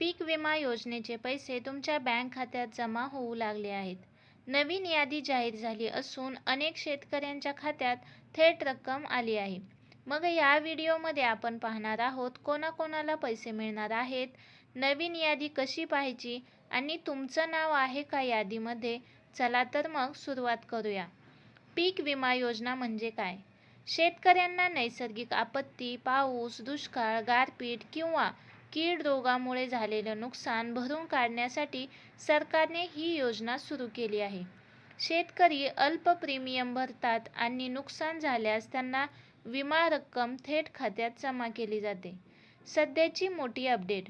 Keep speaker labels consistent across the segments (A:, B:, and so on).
A: पीक विमा योजनेचे पैसे तुमच्या बँक खात्यात जमा होऊ लागले आहेत. नवीन यादी जाहीर झाली असून अनेक शेतकऱ्यांच्या खात्यात थेट रक्कम आली आहे. मग या व्हिडिओमध्ये आपण पाहणार आहोत कोणाकोणाला पैसे मिळणार आहेत नवीन यादी कशी पाहायची आणि तुमचं नाव आहे का यादीमध्ये? चला तर मग सुरुवात करूया. पीक विमा योजना म्हणजे काय? शेतकऱ्यांना नैसर्गिक आपत्ती पाऊस दुष्काळ गारपीट किंवा कीड रोगामुळे झालेलं नुकसान भरून काढण्यासाठी सरकारने ही योजना सुरू केली आहे. शेतकरी अल्प प्रीमियम भरतात आणि नुकसान झाल्यास त्यांना विमा रक्कम थेट खात्यात जमा केली जाते. सध्याची मोठी अपडेट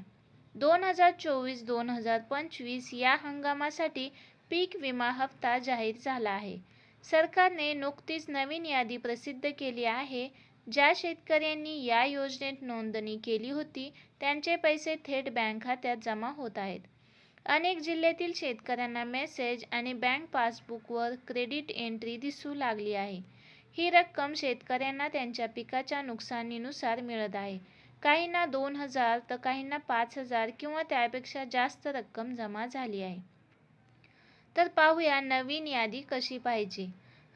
A: दोन हजार चोवीस दोन हजार पंचवीस या हंगामासाठी पीक विमा हप्ता जाहीर झाला आहे. सरकारने नुकतीच नवीन यादी प्रसिद्ध केली आहे. ज्या शेतकऱ्यांनी या योजनेत नोंदणी केली होती त्यांचे पैसे थेट बँक खात्यात जमा होत आहेत. अनेक जिल्ह्यातील शेतकऱ्यांना मेसेज आणि बँक पासबुकवर क्रेडिट एंट्री दिसू लागली आहे. ही रक्कम शेतकऱ्यांना त्यांच्या पिकाच्या नुकसानीनुसार मिळत आहे. काहींना दोन हजार तर काहींना पाच हजार किंवा त्यापेक्षा जास्त रक्कम जमा झाली आहे. तर पाहूया नवीन यादी कशी पाहिजे?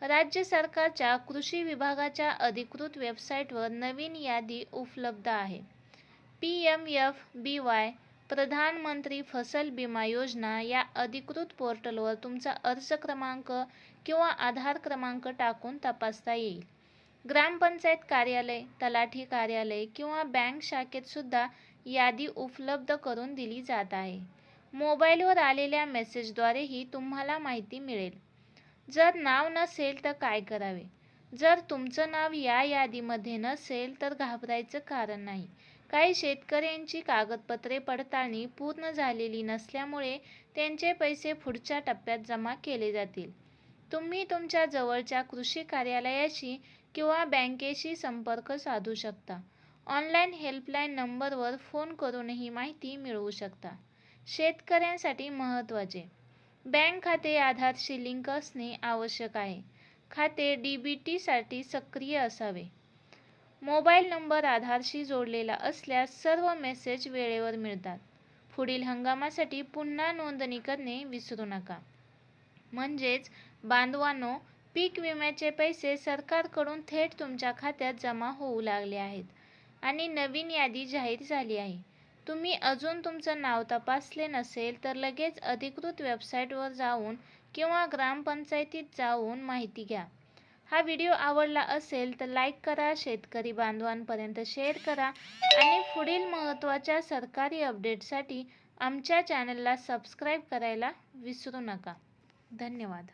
A: राज्य सरकारच्या कृषी विभागाच्या अधिकृत वेबसाईटवर नवीन यादी उपलब्ध आहे. P M F B Y प्रधानमंत्री फसल विमा योजना या अधिकृत पोर्टलवर तुमचा अर्ज क्रमांक किंवा आधार क्रमांक टाकून तपासता येईल. ग्रामपंचायत कार्यालय तलाठी कार्यालय किंवा बँक शाखेत सुद्धा यादी उपलब्ध करून दिली जात आहे. मोबाईलवर आलेल्या मेसेजद्वारेही तुम्हाला माहिती मिळेल. जर नाव नसेल तर काय करावे? जर तुमचं नाव या यादीमध्ये नसेल तर घाबरायचं कारण नाही. काही शेतकऱ्यांची कागदपत्रे पडताळणी पूर्ण झालेली नसल्यामुळे त्यांचे पैसे पुढच्या टप्प्यात जमा केले जातील. तुम्ही तुमच्या जवळच्या कृषी कार्यालयाशी किंवा बँकेशी संपर्क साधू शकता. ऑनलाईन हेल्पलाईन नंबरवर फोन करूनही माहिती मिळवू शकता. शेतकऱ्यांसाठी महत्त्वाचे. बँक खाते आधारशी लिंक असणे आवश्यक आहे. खाते डी बी टीसाठी सक्रिय असावे. मोबाईल नंबर आधारशी जोडलेला असल्यास सर्व मेसेज वेळेवर मिळतात. पुढील हंगामासाठी पुन्हा नोंदणी करणे विसरू नका. म्हणजेच बांधवांनो पीक विम्याचे पैसे सरकारकडून थेट तुमच्या खात्यात जमा होऊ लागले आहेत आणि नवीन यादी जाहीर झाली आहे. तुम्ही अजून तुमचं नाव तपासले नसेल तर लगेच अधिकृत वेबसाईटवर जाऊन किंवा ग्रामपंचायतीत जाऊन माहिती घ्या. हा व्हिडिओ आवडला असेल तर लाईक करा शेतकरी बांधवांपर्यंत शेअर करा आणि पुढील महत्त्वाच्या सरकारी अपडेटसाठी आमच्या चॅनलला सबस्क्राईब करायला विसरू नका. धन्यवाद.